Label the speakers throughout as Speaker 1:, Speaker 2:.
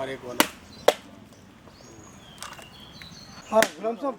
Speaker 1: अरे कोणा हा गुलाम साहेब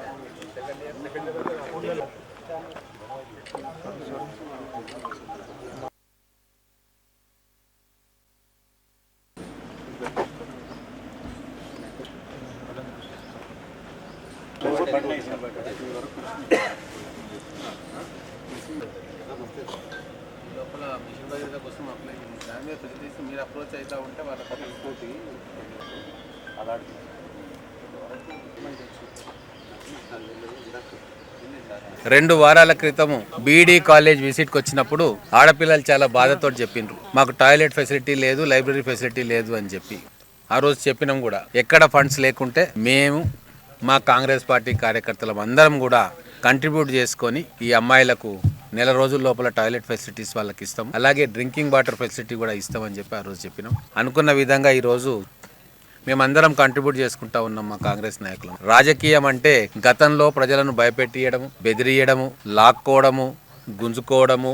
Speaker 2: లోపల మిషన్ భగీరథ కోసం అప్లై చేయండి దాని మీద ఫెసిలిటీస్ మీరు అప్రోచ్ అవుతా ఉంటే వాళ్ళ పని ఇంకోటి అలాంటి రెండు వారాల క్రితము బీడీ కాలేజ్ విజిట్కి వచ్చినప్పుడు ఆడపిల్లలు చాలా బాధతో చెప్పిండ్రు. మాకు టాయిలెట్ ఫెసిలిటీ లేదు లైబ్రరీ ఫెసిలిటీ లేదు అని చెప్పి. ఆ రోజు చెప్పినాం కూడా ఎక్కడ ఫండ్స్ లేకుంటే మేము మా కాంగ్రెస్ పార్టీ కార్యకర్తలం అందరం కూడా కంట్రిబ్యూట్ చేసుకొని ఈ అమ్మాయిలకు నెల రోజుల లోపల టాయిలెట్ ఫెసిలిటీస్ వాళ్ళకి ఇస్తాం. అలాగే డ్రింకింగ్ వాటర్ ఫెసిలిటీ కూడా ఇస్తామని చెప్పి ఆ రోజు చెప్పినాం. అనుకున్న విధంగా ఈరోజు మేమందరం కంట్రిబ్యూట్ చేసుకుంటా ఉన్నాం మా కాంగ్రెస్ నాయకులు. రాజకీయం అంటే గతంలో ప్రజలను భయపెట్టియడము బెదిరియడము లాక్కోవడము గుంజుకోవడము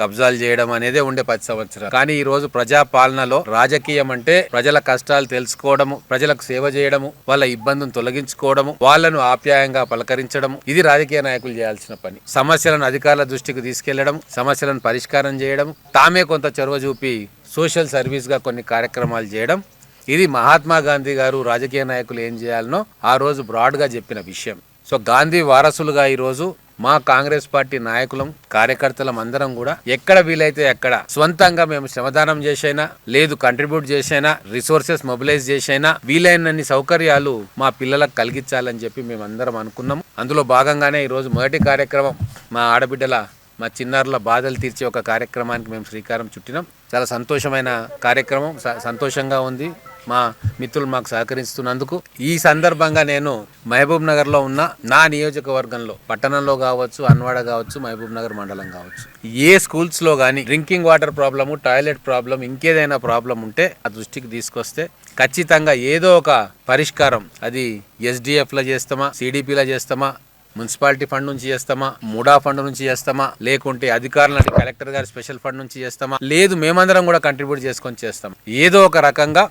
Speaker 2: కబ్జాలు చేయడం అనేదే ఉండే పది సంవత్సరాలు. కానీ ఈ రోజు ప్రజా పాలనలో రాజకీయం అంటే ప్రజల కష్టాలు తెలుసుకోవడము ప్రజలకు సేవ చేయడము వాళ్ళ ఇబ్బందిని తొలగించుకోవడము వాళ్ళను ఆప్యాయంగా పలకరించడము. ఇది రాజకీయ నాయకులు చేయాల్సిన పని. సమస్యలను అధికారుల దృష్టికి తీసుకెళ్ళడం సమస్యలను పరిష్కారం చేయడం తామే కొంత చొరవ చూపి సోషల్ సర్వీస్గా కొన్ని కార్యక్రమాలు చేయడం ఇది మహాత్మా గాంధీ గారు రాజకీయ నాయకులు ఏం చేయాలనో ఆ రోజు బ్రాడ్గా చెప్పిన విషయం. సో గాంధీ వారసులుగా ఈరోజు మా కాంగ్రెస్ పార్టీ నాయకులం కార్యకర్తలం అందరం కూడా ఎక్కడ వీలైతే ఎక్కడ స్వంతంగా మేము శ్రమదానం చేసైనా లేదు కంట్రిబ్యూట్ చేసైనా రిసోర్సెస్ మొబిలైజ్ చేసైనా వీలైనన్ని సౌకర్యాలు మా పిల్లలకు కలిగించాలని చెప్పి మేము అందరం అనుకున్నాం అందులో భాగంగానే ఈరోజు మొదటి కార్యక్రమం మా ఆడబిడ్డల మా చిన్నారుల బాధలు తీర్చే ఒక కార్యక్రమానికి మేము శ్రీకారం చుట్టినాం. చాలా సంతోషమైన కార్యక్రమం స- సంతోషంగా ఉంది. మా మిత్రులు మాకు సహకరిస్తున్నందుకు ఈ సందర్భంగా నేను మహబూబ్ నగర్లో ఉన్న నా నియోజకవర్గంలో పట్టణంలో కావచ్చు అన్వాడ కావచ్చు మహబూబ్ నగర్ మండలం కావచ్చు. ఏ స్కూల్స్లో కానీ drinking water problem toilet problem ఇంకేదైనా ప్రాబ్లం ఉంటే ఆ దృష్టికి తీసుకొస్తే ఖచ్చితంగా ఏదో ఒక పరిష్కారం. అది ఎస్డిఎఫ్లో చేస్తామా సిడిపిలో చేస్తామా మున్సిపాలిటీ ఫండ్ నుంచి చేస్తామా మూడా ఫండ్ నుంచి చేస్తామా లేకుంటే అధికారులు కలెక్టర్ గారి స్పెషల్ ఫండ్ నుంచి చేస్తామా లేదు మేమందరం కూడా కంట్రిబ్యూట్ చేసుకొని చేస్తాం. ఏదో ఒక రకంగా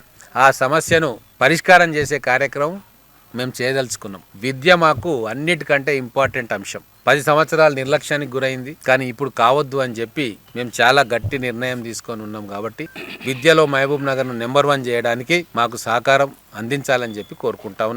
Speaker 2: ఆ సమస్యను పరిష్కారం చేసే కార్యక్రమం మేము చేయదలుచుకున్నాం. విద్య మాకు అన్నిటికంటే ఇంపార్టెంట్ అంశం. పది సంవత్సరాల నిర్లక్ష్యానికి గురైంది కానీ ఇప్పుడు కావద్దు అని చెప్పి మేము చాలా గట్టి నిర్ణయం తీసుకొని ఉన్నాం కాబట్టి విద్యలో మహబూబ్ నగర్ను నెంబర్ వన్ చేయడానికి మాకు సహకారం అందించాలని చెప్పి కోరుకుంటా